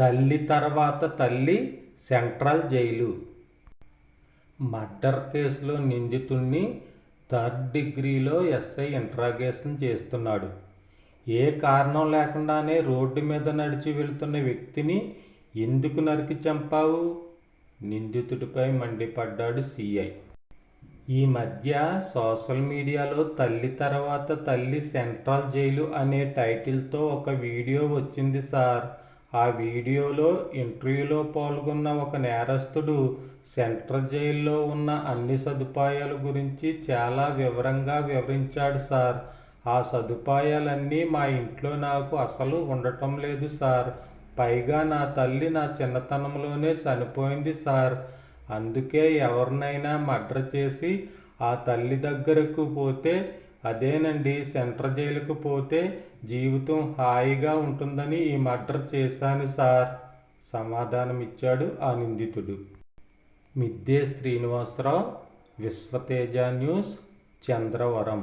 తల్లి తర్వాత తల్లి సెంట్రల్ జైలు. మర్డర్ కేసులో నిందితుణ్ణి థర్డ్ డిగ్రీలో ఎస్ఐ ఇంట్రాగేషన్ చేస్తున్నాడు. ఏ కారణం లేకుండానే రోడ్డు మీద నడిచి వెళ్తున్న వ్యక్తిని ఎందుకు నరికి చంపావు? నిందితుడిపై మండిపడ్డాడు సిఐ. ఈ మధ్య సోషల్ మీడియాలో తల్లి తర్వాత తల్లి సెంట్రల్ జైలు అనే టైటిల్తో ఒక వీడియో వచ్చింది సార్. ఆ వీడియోలో ఇంటర్వ్యూలో పాల్గొన్న ఒక నేరస్తుడు సెంట్రల్ జైల్లో ఉన్న అన్ని సదుపాయాల గురించి చాలా వివరంగా వివరించాడు సార్. ఆ సదుపాయాలన్నీ మా ఇంట్లో నాకు అసలు ఉండటం లేదు సార్. పైగా నా తల్లి నా చిన్నతనంలోనే చనిపోయింది సార్. అందుకే ఎవరినైనా మర్డర్ చేసి ఆ తల్లి దగ్గరకు పోతే అదేనండి సెంటర్ జైలుకు పోతే జీవితం హాయిగా ఉంటుందని ఈ మర్డర్ చేశాను సార్. సమాధానమిచ్చాడు ఆ నిందితుడు. మిద్దే శ్రీనివాసరావు విశ్వతేజ న్యూస్ చంద్రవరం.